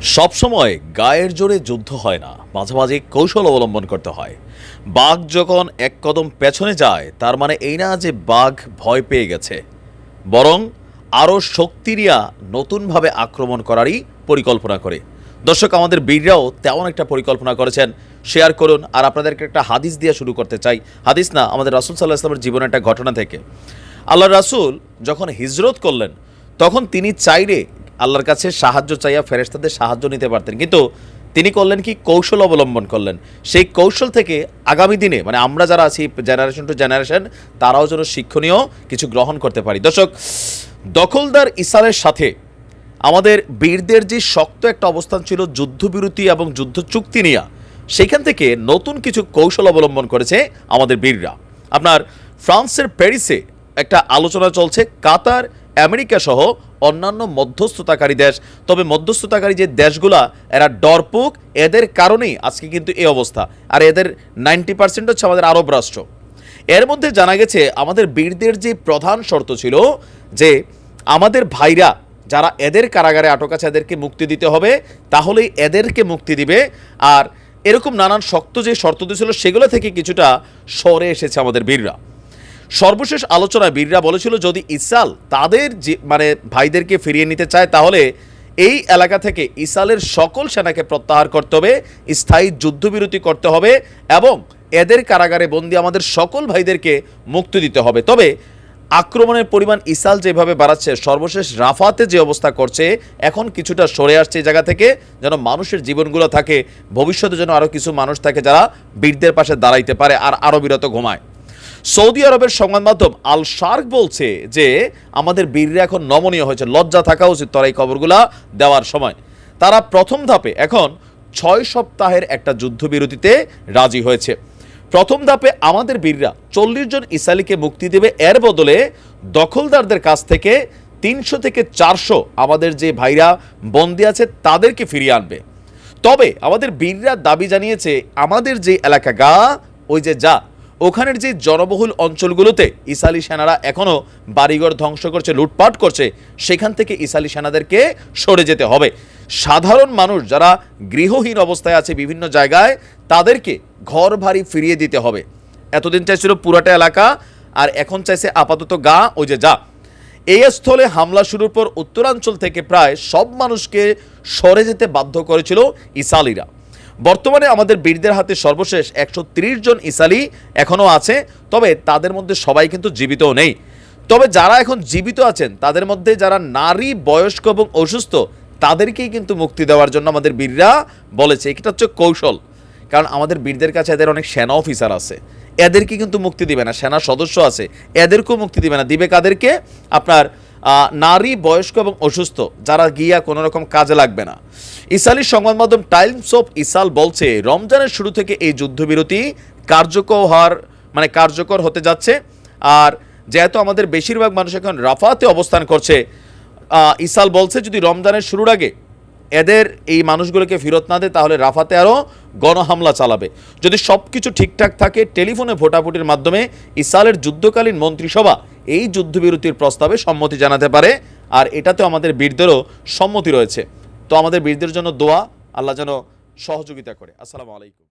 সবসময় গায়ের জোরে যুদ্ধ হয় না মাঝে মাঝে কৌশল অবলম্বন করতে হয়। বাঘ যখন এক কদম পেছনে যায়, তার মানে এই না যে বাঘ ভয় পেয়ে গেছে, বরং আরও শক্তিরিয়া নতুনভাবে আক্রমণ করারই পরিকল্পনা করে। দর্শক, আমাদের বীররাও তেমন একটা পরিকল্পনা করেছেন। শেয়ার করুন, আর আপনাদেরকে একটা হাদিস দিয়ে শুরু করতে চাই। হাদিস না, আমাদের রাসুল সাল্লাহ ইসলামের জীবনের একটা ঘটনা থেকে। আল্লাহ রাসুল যখন হিজরত করলেন, তখন তিনি চাইলে আল্লাহর কাছে সাহায্য চাইয়া ফেরেশতাদের সাহায্য নিতে পারতেন। কিন্তু তিনি করলেন কি? কৌশল অবলম্বন করলেন। সেই কৌশল থেকে আগামী দিনে মানে আমরা যারা আছি জেনারেশন টু জেনারেশন তারাও যেন শিক্ষণীয় কিছু গ্রহণ করতে পারি। দর্শক, দখলদার ইসালের সাথে আমাদের বীরদের যে শক্ত একটা অবস্থান ছিল, যুদ্ধবিরতি এবং যুদ্ধ চুক্তি নিয়ে, সেখান থেকে নতুন কিছু কৌশল অবলম্বন করেছে আমাদের বীররা। আপনার ফ্রান্সের প্যারিসে একটা আলোচনা চলছে, কাতার, আমেরিকা সহ অন্যান্য মধ্যস্থতাকারী দেশ। তবে মধ্যস্থতাকারী যে দেশগুলা, এরা ডরপুক। এদের কারণেই আজকে কিন্তু এই অবস্থা। আর এদের নাইনটি পার্সেন্ট হচ্ছে আমাদের আরব রাষ্ট্র। এর মধ্যে জানা গেছে, আমাদের বীরদের যে প্রধান শর্ত ছিল যে, আমাদের ভাইরা যারা এদের কারাগারে আটক আছে, এদেরকে মুক্তি দিতে হবে। তাহলেই এদেরকে মুক্তি দিবে। আর এরকম নানান শক্ত যে শর্ত ছিল, সেগুলো থেকে কিছুটা সরে এসেছে আমাদের বীররা। সর্বশেষ আলোচনায় বীররা বলেছিল, যদি ইসাল তাদের যে মানে ভাইদেরকে ফিরিয়ে নিতে চায়, তাহলে এই এলাকা থেকে ইসালের সকল সেনাকে প্রত্যাহার করতে হবে, স্থায়ী যুদ্ধবিরতি করতে হবে এবং এদের কারাগারে বন্দি আমাদের সকল ভাইদেরকে মুক্তি দিতে হবে। তবে আক্রমণের পরিমাণ ইসাল যেভাবে বাড়াচ্ছে, সর্বশেষ রাফাতে যে অবস্থা করছে, এখন কিছুটা সরে আসছে এই জায়গা থেকে, যেন মানুষের জীবনগুলো থাকে, ভবিষ্যতে যেন আরও কিছু মানুষ থাকে যারা বীরদের পাশে দাঁড়াইতে পারে আর আরও বিরত ঘুমায়। সৌদি আরবের সংবাদ মাধ্যম আল শার্ক বলছে যে, আমাদের বীররা এখন নমনীয় হয়েছে। লজ্জা থাকা উচিত তারা এই খবরগুলা দেওয়ার সময়। তারা প্রথম ধাপে এখন ছয় সপ্তাহের একটা যুদ্ধবিরতিতে রাজি হয়েছে। প্রথম ধাপে আমাদের বীররা চল্লিশ জন ইসালিকে মুক্তি দেবে। এর বদলে দখলদারদের কাছ থেকে তিনশো থেকে চারশো আমাদের যে ভাইরা বন্দি আছে তাদেরকে ফিরিয়ে আনবে। তবে আমাদের বীররা দাবি জানিয়েছে, আমাদের যে এলাকা গা, ওই যে যা ওখানের যে জনবহুল অঞ্চলগুলোতে ইসালি সেনারা এখনও বাড়িঘর ধ্বংস করছে, লুটপাট করছে, সেখান থেকে ইসালি সেনাদেরকে সরে যেতে হবে। সাধারণ মানুষ যারা গৃহহীন অবস্থায় আছে বিভিন্ন জায়গায়, তাদেরকে ঘর ভারী ফিরিয়ে দিতে হবে। এতদিন চাইছিল পুরাটা এলাকা, আর এখন চাইছে আপাতত গা ওই যে যা। এই স্থলে হামলা শুরুর পর উত্তরাঞ্চল থেকে প্রায় সব মানুষকে সরে যেতে বাধ্য করেছিল ইসালিরা বর্তমানে আমাদের বীরদের হাতে সর্বশেষ একশো ত্রিশ জন ইসালি এখনও আছে, তবে তাদের মধ্যে সবাই কিন্তু জীবিতও নেই। তবে যারা এখন জীবিত আছেন, তাদের মধ্যে যারা নারী, বয়স্ক এবং অসুস্থ, তাদেরকেই কিন্তু মুক্তি দেওয়ার জন্য আমাদের বীররা বলেছে। এটা হচ্ছে কৌশল। কারণ আমাদের বীরদের কাছে এদের অনেক সেনা অফিসার আছে। এদেরকে কিন্তু মুক্তি দিবে না, সেনা সদস্য আছে। এদেরকেও মুক্তি দিবে না। দিবে কাদেরকে? আপনার নারী, বয়স্ক এবং অসুস্থ, যারা গিয়া কোনো রকম কাজে লাগবে না। ইসালির সংবাদ মাধ্যম টাইমস অফ ইসাল বলছে, রমজানের শুরু থেকে এই যুদ্ধবিরতি কার্যকর হওয়ার মানে কার্যকর হতে যাচ্ছে। আর যেহেতু আমাদের বেশিরভাগ মানুষ এখন রাফাতে অবস্থান করছে ইসাল বলছে, যদি রমজানের শুরুর আগে এদের এই মানুষগুলোকে ফেরত না দেয়, তাহলে রাফাতে আরও গণহামলা চালাবে। যদি সব কিছু ঠিকঠাক থাকে, টেলিফোনে ভোটাভুটির মাধ্যমে ইসালের যুদ্ধকালীন মন্ত্রিসভা এই যুদ্ধবিরতির প্রস্তাবে সম্মতি জানাতে পারে, আর এটাতেও আমাদের বীরদেরও সম্মতি রয়েছে। তো আমাদের বীরদের জন্য দোয়া, আল্লাহ যেন সহযোগিতা করে। আসসালামু আলাইকুম।